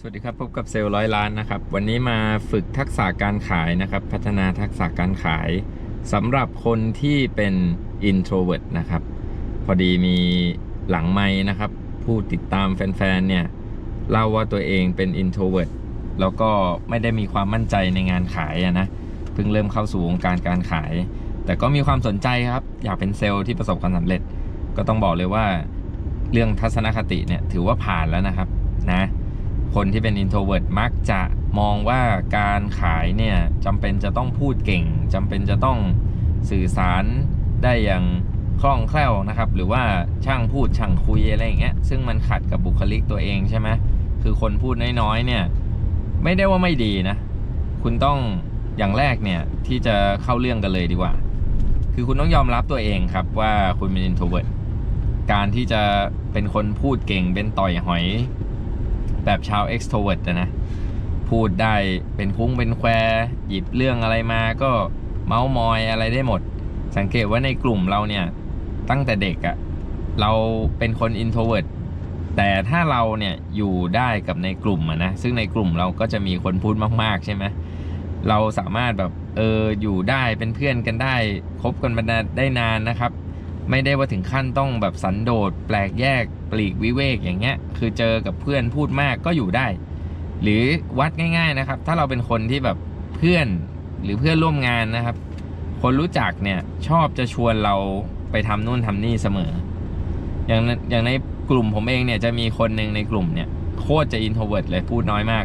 สวัสดีครับพบกับเซลล์ร้อยล้านนะครับ วันนี้มาฝึกทักษะการขายนะครับ พัฒนาทักษะการขายสำหรับคนที่เป็น introvert นะครับ พอดีมีหลังไม้นะครับ ผู้ติดตามแฟนๆเนี่ยเล่าว่าตัวเองเป็น introvert แล้วก็ไม่ได้มีความมั่นใจในงานขายนะเพิ่งเริ่มเข้าสู่วงการการขาย แต่ก็มีความสนใจครับ อยากเป็นเซลล์ที่ประสบความสำเร็จ ก็ต้องบอกเลยว่า เรื่องทัศนคติเนี่ยถือว่าผ่านแล้วนะครับนะ คนที่เป็น introvert มักจะมองว่าการขายเนี่ยจำเป็นจะต้องพูดเก่งจำเป็นจะต้องสื่อสารได้อย่างคล่องแคล่วนะครับ หรือว่าช่างพูดช่างคุยอะไรอย่างเงี้ยซึ่งมันขัดกับบุคลิกตัวเองใช่ไหมคือคนพูดน้อยๆเนี่ยไม่ได้ว่าไม่ดีนะ คุณต้องอย่างแรกเนี่ยที่จะเข้าเรื่องกันเลยดีกว่า คือคุณต้องยอมรับตัวเองครับว่าคุณเป็น introvert การที่จะเป็นคนพูดเก่งเป็นต่อยหอย แบบชาว extrovert อะนะ พูดได้เป็นคุ้งเป็นแควหยิบเรื่องอะไรมาก็เมาส์มอยอะไรได้หมด สังเกตว่าในกลุ่มเราเนี่ย ตั้งแต่เด็กอะเราเป็นคน introvert แต่ถ้าเราเนี่ยอยู่ได้กับในกลุ่มอะนะ ซึ่งในกลุ่มเราก็จะมีคนพูดมาก ๆ ใช่ไหมเราสามารถแบบเอออยู่ได้เป็นเพื่อนกันได้คบกันมาได้นานนะครับ ไม่ได้ว่าถึงขั้นต้องแบบสันโดษแปลกแยกปลีกวิเวกอย่างเงี้ย คือเจอกับเพื่อนพูดมากก็อยู่ได้ หรือวัดง่ายๆนะครับ ถ้าเราเป็นคนที่แบบเพื่อนหรือเพื่อนร่วมงานนะครับ คนรู้จักเนี่ยชอบจะชวนเราไปทำนู่นทำนี่เสมอ อย่างอย่างในกลุ่มผมเองเนี่ยจะมีคนหนึ่งในกลุ่มเนี่ยโคตรจะอินโทรเวิร์ดเลยพูดน้อยมาก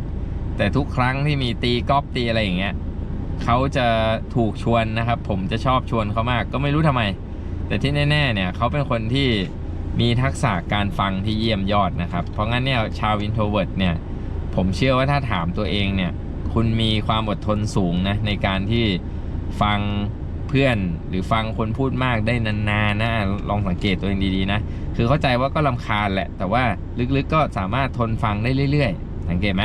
แต่ทุกครั้งที่มีตีกอล์ฟตีอะไรอย่างเงี้ยเขาจะถูกชวนนะครับ ผมจะชอบชวนเขามาก ก็ไม่รู้ทำไม แต่ที่แน่ๆเนี่ยเขาเป็นคนที่มีทักษะการฟังที่เยี่ยมยอดนะครับ เพราะงั้นเนี่ยชาวอินโทรเวิร์ดเนี่ยผมเชื่อว่าถ้าถามตัวเองเนี่ยคุณมีความอดทนสูงนะในการที่ฟังเพื่อนหรือฟังคนพูดมากได้นานๆนะลองสังเกตตัวเองดีๆนะคือเข้าใจว่าก็ลำคาญแหละ แต่ว่าลึกๆก็สามารถทนฟังได้เรื่อยๆ สังเกตไหม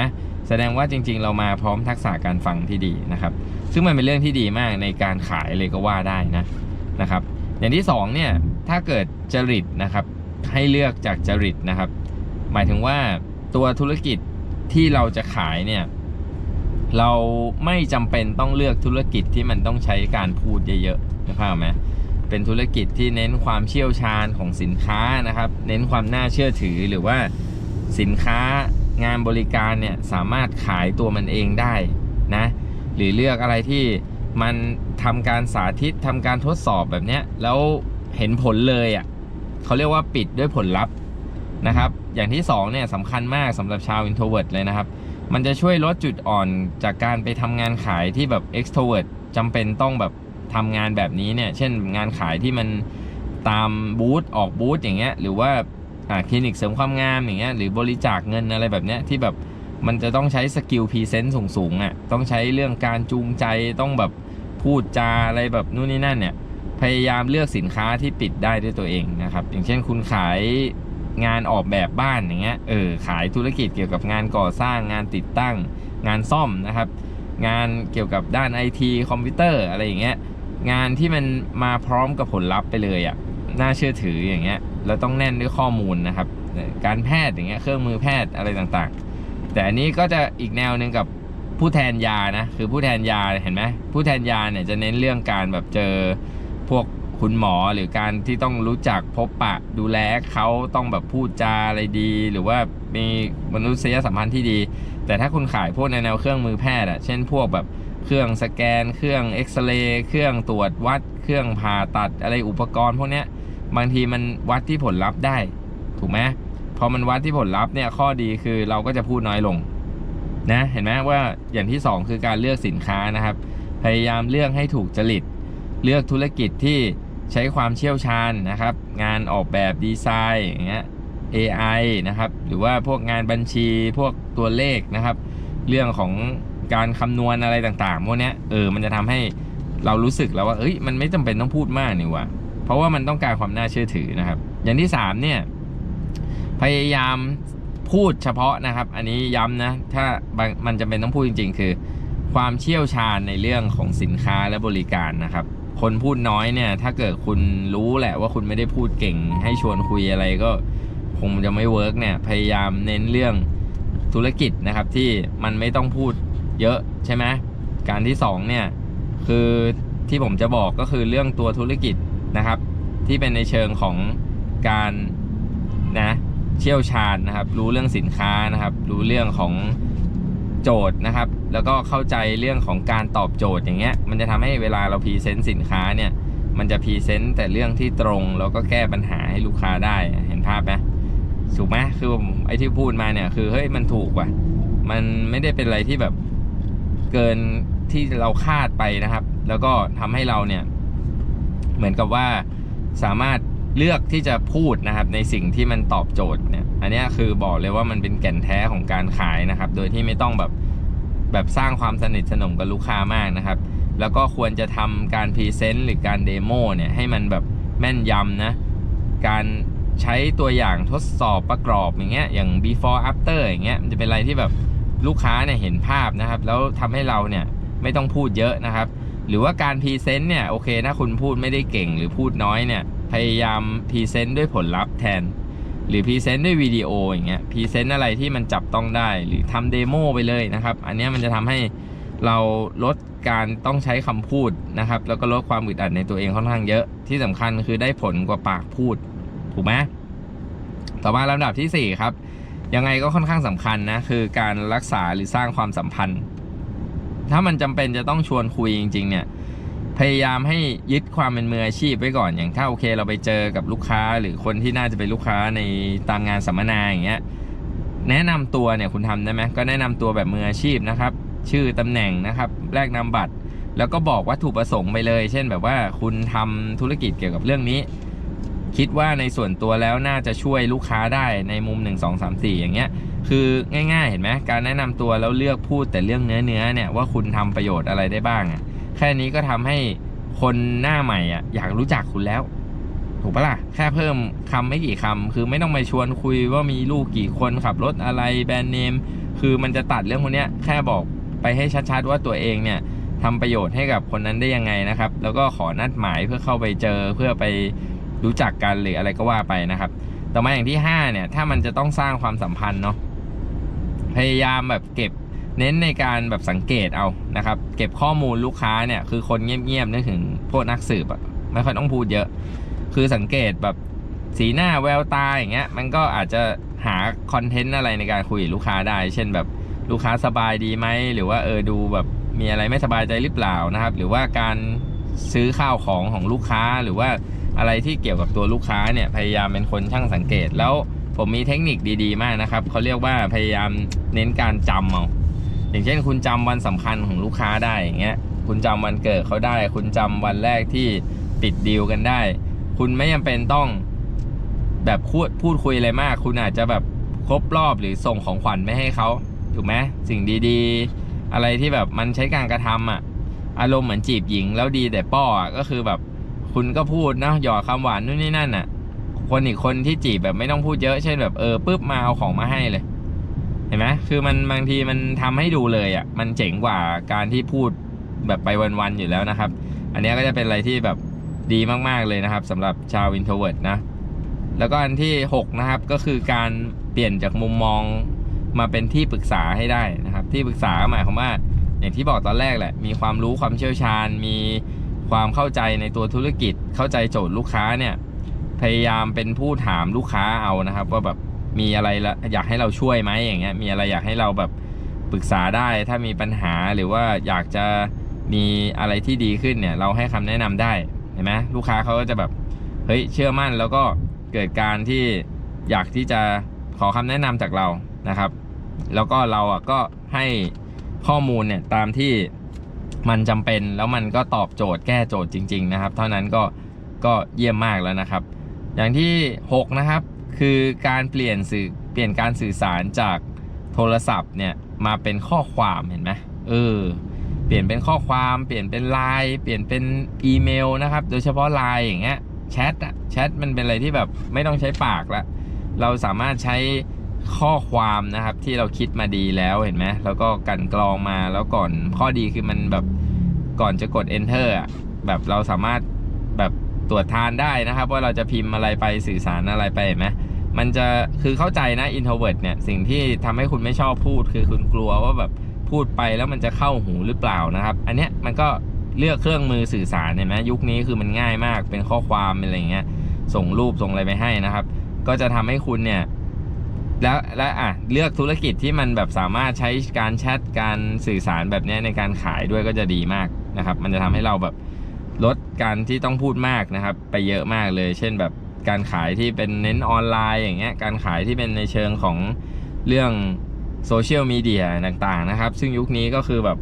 แสดงว่าจริงๆ เรามาพร้อมทักษะการฟังที่ดีนะครับ ซึ่งมันเป็นเรื่องที่ดีมากในการขายเลยก็ว่าได้นะนะครับ อย่างที่สองเนี่ยถ้าเกิดจริตนะครับให้เลือกจากจริตนะครับ หมายถึงว่าตัวธุรกิจที่เราจะขายเนี่ยเราไม่จำเป็นต้องเลือกธุรกิจที่มันต้องใช้การพูดเยอะๆนะครับไหมเป็นธุรกิจที่เน้นความเชี่ยวชาญของสินค้านะครับ เน้นความน่าเชื่อถือหรือว่าสินค้างานบริการเนี่ยสามารถขายตัวมันเองได้นะหรือเลือกอะไรที่ มันทำการสาธิตทำการทดสอบแบบเนี้ยแล้วเห็นผลเลยอะ่ะเขาเรียกว่าปิดด้วยผลลัพธ์นะครับ อย่างที่สองเนี่ยสำคัญมากสำหรับชาว introvert เลยนะครับ มันจะช่วยลดจุดอ่อนจากการไปทำงานขายที่แบบ extrovert จำเป็นต้องแบบทำงานแบบนี้เนี่ยเช่นงานขายที่มันตามบูธออกบูธอย่างเงี้ยหรือว่าอ่าคลินิกเสริมความงามอย่างเงี้ยหรือบริจาคเงินอะไรแบบเนี้ยที่แบบมันจะต้องใช้สกิลพรีเซนต์สูงๆอะต้องใช้เรื่องการจูงใจต้องแบบ พูดจาอะไรแบบนู่นนี่นั่นเนี่ย พยายามเลือกสินค้าที่ปิดได้ด้วยตัวเองนะครับ อย่างเช่นคุณขายงานออกแบบบ้านอย่างเงี้ย เออ ขายธุรกิจเกี่ยวกับงานก่อสร้าง งานติดตั้ง งานซ่อมนะครับ งานเกี่ยวกับด้านไอทีคอมพิวเตอร์อะไรอย่างเงี้ย งานที่มันมาพร้อมกับผลลัพธ์ไปเลยอะ่ะ น่าเชื่อถืออย่างเงี้ยแล้วต้องแน่นด้วยข้อมูลนะครับ การแพทย์อย่างเงี้ย เครื่องมือแพทย์อะไรต่างๆ แต่อันนี้ก็จะอีกแนวหนึ่งกับ ผู้แทนยานะคือผู้แทนยาเห็นไหมผู้แทนยาเนี่ยจะเน้นเรื่องการแบบเจอพวกคุณหมอหรือการที่ต้องรู้จักพบปะดูแลเขาต้องแบบพูดจาอะไรดี หรือว่ามีมนุษยสัมพันธ์ที่ดี แต่ถ้าคุณขายพวกในแนวเครื่องมือแพทย์อะเช่นพวกแบบเครื่องสแกน เครื่องเอ็กซเรย์เครื่องตรวจวัด เครื่องผ่าตัดอะไรอุปกรณ์พวกเนี้ยบางทีมันวัดที่ผลลัพธ์ได้ ถูกไหมพอมันวัดที่ผลลัพธ์เนี่ยข้อดีคือเราก็จะพูดน้อยลง นะเห็นไหมว่าอย่างที่ 2 คือการเลือกสินค้านะครับ พยายามเลือกให้ถูกจริต เลือกธุรกิจที่ใช้ความเชี่ยวชาญนะครับ งานออกแบบดีไซน์อย่างเงี้ย AI นะครับ หรือว่าพวกงานบัญชีพวกตัวเลขนะครับ เรื่องของการคำนวณอะไรต่างๆพวกนี้เออมันจะทำให้เรารู้สึกแล้วว่าเอ้ยมันไม่จำเป็นต้องพูดมากนี่ว่าเพราะว่ามันต้องการความน่าเชื่อถือนะครับ อย่างที่3เนี่ยพยายาม พูดเฉพาะนะครับ อันนี้ย้ำนะ ถ้ามันจำเป็นต้องพูดจริง ๆ คือ ความเชี่ยวชาญในเรื่องของสินค้าและบริการนะครับ คนพูดน้อยเนี่ย ถ้าเกิดคุณรู้แหละว่าคุณไม่ได้พูดเก่ง ให้ชวนคุยอะไรก็คงจะไม่เวิร์กเนี่ย พยายามเน้นเรื่องธุรกิจนะครับที่มันไม่ต้องพูดเยอะใช่ไหมการที่สองเนี่ยคือที่ผมจะบอกก็คือเรื่องตัวธุรกิจนะครับ ที่เป็นในเชิงของการนะ เชี่ยวชาญนะครับ รู้เรื่องสินค้านะครับ รู้เรื่องของโจทย์นะครับ แล้วก็เข้าใจเรื่องของการตอบโจทย์อย่างเงี้ย มันจะทำให้เวลาเราพรีเซนต์สินค้าเนี่ย มันจะพรีเซนต์แต่เรื่องที่ตรง แล้วก็แก้ปัญหาให้ลูกค้าได้ เห็นภาพไหมถูกไหมคือผมไอ้ที่พูดมาเนี่ย คือเฮ้ยมันถูกว่ะ มันไม่ได้เป็นอะไรที่แบบเกินที่เราคาดไปนะครับ แล้วก็ทำให้เราเนี่ย เหมือนกับว่าสามารถ เลือกที่จะพูดนะครับในสิ่งที่มันตอบโจทย์เนี่ย อันนี้คือบอกเลยว่ามันเป็นแก่นแท้ของการขายนะครับ โดยที่ไม่ต้องแบบแบบสร้างความสนิทสนมกับลูกค้ามากนะครับ แล้วก็ควรจะทำการพรีเซนต์หรือการเดโมเนี่ยให้มันแบบแม่นยำนะ การใช้ตัวอย่างทดสอบประกอบอย่างเงี้ยอย่าง before after อย่างเงี้ยมันจะเป็นอะไรที่แบบลูกค้าเนี่ยเห็นภาพนะครับ แล้วทำให้เราเนี่ยไม่ต้องพูดเยอะนะครับ หรือว่าการพรีเซนต์เนี่ยโอเคถ้าคุณพูดไม่ได้เก่งหรือพูดน้อยเนี่ย พยายามพรีเซนต์ด้วยผลลัพธ์แทน หรือพรีเซนต์ด้วยวิดีโออย่างเงี้ยพรีเซนต์อะไรที่มันจับต้องได้หรือทำเดโมไปเลยนะครับ อันเนี้ยมันจะทำให้เราลดการต้องใช้คำพูดนะครับ แล้วก็ลดความอึดอัดในตัวเองค่อนข้างเยอะที่สำคัญคือได้ผลกว่าปากพูด ถูกไหมต่อมาลำดับที่ 4 ครับ ยังไงก็ค่อนข้างสำคัญนะ คือการรักษาหรือสร้างความสัมพันธ์ ถ้ามันจำเป็นจะต้องชวนคุยจริง ๆ เนี่ย พยายามให้ยึดความเป็นมืออาชีพไว้ก่อนอย่างถ้าโอเค เราไปเจอกับลูกค้าหรือคนที่น่าจะเป็นลูกค้าในตามงานสัมมนาอย่างเงี้ยแนะนำตัวเนี่ยคุณทำได้ไหมก็แนะนำตัวแบบมืออาชีพนะครับ ชื่อตำแหน่งนะครับแลกนามบัตร แล้วก็บอกวัตถุประสงค์ไปเลย เช่นแบบว่าคุณทำธุรกิจเกี่ยวกับเรื่องนี้ คิดว่าในส่วนตัวแล้วน่าจะช่วยลูกค้าได้ในมุม 1 2 3 4 อย่างเงี้ยคือง่าย ๆ เห็นไหมการแนะนำตัวแล้วเลือกพูดแต่เรื่องเนื้อเนื้อๆเนี่ยว่าคุณทำประโยชน์อะไรได้บ้างอะ แค่นี้ก็ทำให้คนหน้าใหม่อะอยากรู้จักคุณแล้ว ถูกปะล่ะ แค่เพิ่มคำไม่กี่คำคือไม่ต้องไปชวนคุยว่ามีลูกกี่คนขับรถอะไรแบรนด์เนม คือมันจะตัดเรื่องพวกเนี้ยแค่บอกไปให้ชัดๆว่าตัวเองเนี่ยทำประโยชน์ให้กับคนนั้นได้ยังไงนะครับ แล้วก็ขอนัดหมายเพื่อเข้าไปเจอเพื่อไปรู้จักกันหรืออะไรก็ว่าไปนะครับ ต่อมาอย่างที่5เนี่ยถ้ามันจะต้องสร้างความสัมพันธ์เนาะพยายามแบบเก็บ เน้นในการแบบสังเกตเอานะครับ เก็บข้อมูลลูกค้าเนี่ยคือคนเงียบๆนึกถึงพวกนักสืบอะไม่ค่อยต้องพูดเยอะ คือสังเกตแบบสีหน้าแววตาอย่างเงี้ย มันก็อาจจะหาคอนเทนต์อะไรในการคุยลูกค้าได้ เช่นแบบลูกค้าสบายดีไหมหรือว่าเออดูแบบมีอะไรไม่สบายใจหรือเปล่านะครับ หรือว่าการซื้อข้าวของของลูกค้าหรือว่าอะไรที่เกี่ยวกับตัวลูกค้าเนี่ยพยายามเป็นคนช่างสังเกตแล้วผมมีเทคนิคดี ๆ มากนะครับเขาเรียกว่าพยายามเน้นการจำเอา อย่างเช่น คุณจำวันสำคัญของลูกค้าได้อย่างเงี้ยคุณจำวันเกิดเขาได้ คุณจำวันแรกที่ปิดดีลกันได้ คุณไม่จำเป็นต้องแบบพูดพูดคุยอะไรมาก คุณอาจจะแบบครบรอบหรือส่งของขวัญไม่ให้เขาถูกไหมสิ่งดีๆ อะไรที่แบบมันใช้การกระทำอะ อารมณ์เหมือนจีบหญิงแล้วดีแต่ป้ออะก็คือแบบคุณก็พูดนะหยอดคำหวานนู่นนี่นั่นน่ะ คนอีกคนที่จีบแบบไม่ต้องพูดเยอะเช่นแบบเออปุ๊บมาเอาของมาให้เลย เห็นไหมคือมันบางทีมันทำให้ดูเลยอะ มันเจ๋งกว่าการที่พูดแบบไปวันๆอยู่แล้วนะครับ อันนี้ก็จะเป็นอะไรที่แบบดีมากๆเลยนะครับสำหรับชาวอินโทรเวิร์ดนะ แล้วก็อันที่ 6 นะครับก็คือการเปลี่ยนจากมุมมองมาเป็นที่ปรึกษาให้ได้นะครับ ที่ปรึกษาหมายความว่าอย่างที่บอกตอนแรกแหละ มีความรู้ความเชี่ยวชาญ มีความเข้าใจในตัวธุรกิจ เข้าใจโจทย์ลูกค้าเนี่ย พยายามเป็นผู้ถามลูกค้าเอานะครับ ว่าแบบ มีอะไรอยากให้เราช่วยไหมอย่างเงี้ยมีอะไรอยากให้เราแบบปรึกษาได้ถ้ามีปัญหาหรือว่าอยากจะมีอะไรที่ดีขึ้นเนี่ย เราให้คำแนะนำได้เห็นไหมลูกค้าเขาก็จะแบบเฮ้ยเชื่อมั่นแล้วก็เกิดการที่อยากที่จะขอคำแนะนำจากเรานะครับ แล้วก็เราอะก็ให้ข้อมูลเนี่ยตามที่มันจำเป็นแล้วมันก็ตอบโจทย์แก้โจทย์จริง ๆ นะครับ เท่านั้นก็ก็เยี่ยมมากแล้วนะครับ อย่างที่ 6 นะครับ คือการเปลี่ยนสื่อเปลี่ยนการสื่อสารจากโทรศัพท์เนี่ยมาเป็นข้อความเห็นไหมเออเปลี่ยนเป็นข้อความเปลี่ยนเป็นไลน์เปลี่ยนเป็นอีเมลนะครับ โดยเฉพาะไลน์อย่างเงี้ยแชทอะแชทมันเป็นอะไรที่แบบไม่ต้องใช้ปากละเราสามารถใช้ข้อความนะครับที่เราคิดมาดีแล้วเห็นไหมแล้วก็กันกรองมาแล้วก่อนข้อดีคือมันแบบก่อนจะกด enter อะแบบเราสามารถ ตรวจทานได้นะครับ ว่าเราจะพิมพ์อะไรไปสื่อสารอะไรไปเห็นไหมมันจะคือเข้าใจนะ introvert เนี่ยสิ่งที่ทำให้คุณไม่ชอบพูด คือคุณกลัวว่าแบบพูดไปแล้วมันจะเข้าหูหรือเปล่านะครับ อันเนี้ยมันก็เลือกเครื่องมือสื่อสารเห็นไหมยุคนี้คือมันง่ายมากเป็นข้อความเป็นอะไรเงี้ยส่งรูปส่งอะไรไปให้นะครับ ก็จะทำให้คุณเนี่ยแล้วและอะเลือกธุรกิจที่มันแบบสามารถใช้การแชทการสื่อสารแบบเนี้ยในการขายด้วยก็จะดีมากนะครับ มันจะทำให้เราแบบ ลดการที่ต้องพูดมากนะครับ ไปเยอะมากเลย เช่นแบบการขายที่เป็นเน้นออนไลน์อย่างเงี้ยการขายที่เป็นในเชิงของเรื่องโซเชียลมีเดียต่างๆนะครับ ซึ่งยุคนี้ก็คือแบบ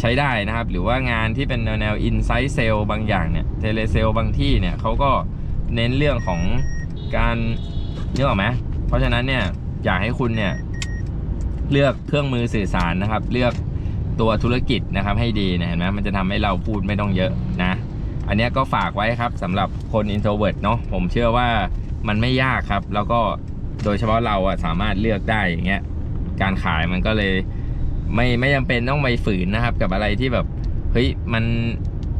ใช้ได้นะครับ หรือว่างานที่เป็นแนวแนวอินไซต์เซลบางอย่างเนี่ยเทเลเซลบางที่เนี่ยเขาก็เน้นเรื่องของการนึกออกไหมเพราะฉะนั้นเนี่ยอยากให้คุณเนี่ยเลือกเครื่องมือสื่อสารนะครับ เลือกตัวธุรกิจนะครับให้ดีนะเห็นไหมมันจะทำให้เราพูดไม่ต้องเยอะนะ อันนี้ก็ฝากไว้ครับสำหรับคน introvert เนาะผมเชื่อว่ามันไม่ยากครับ แล้วก็โดยเฉพาะเราอะสามารถเลือกได้อย่างเงี้ยการขายมันก็เลย ไม่ไม่จำเป็นต้องไปฝืนนะครับ กับอะไรที่แบบเฮ้ยมัน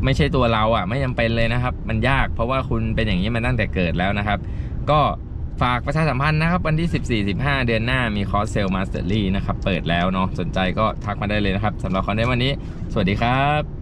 ไม่ใช่ตัวเราอะไม่จำเป็นเลยนะครับ มันยากเพราะว่าคุณเป็นอย่างนี้มาตั้งแต่เกิดแล้วนะครับ ก็ฝากประชาสัมพันธ์นะครับ วันที่ 14-15 เดือนหน้ามีคอร์สเซลมาสเตอรี่นะครับ เปิดแล้วเนาะสนใจก็ทักมาได้เลยนะครับสำหรับคอนเทนต์วันนี้ สวัสดีครับ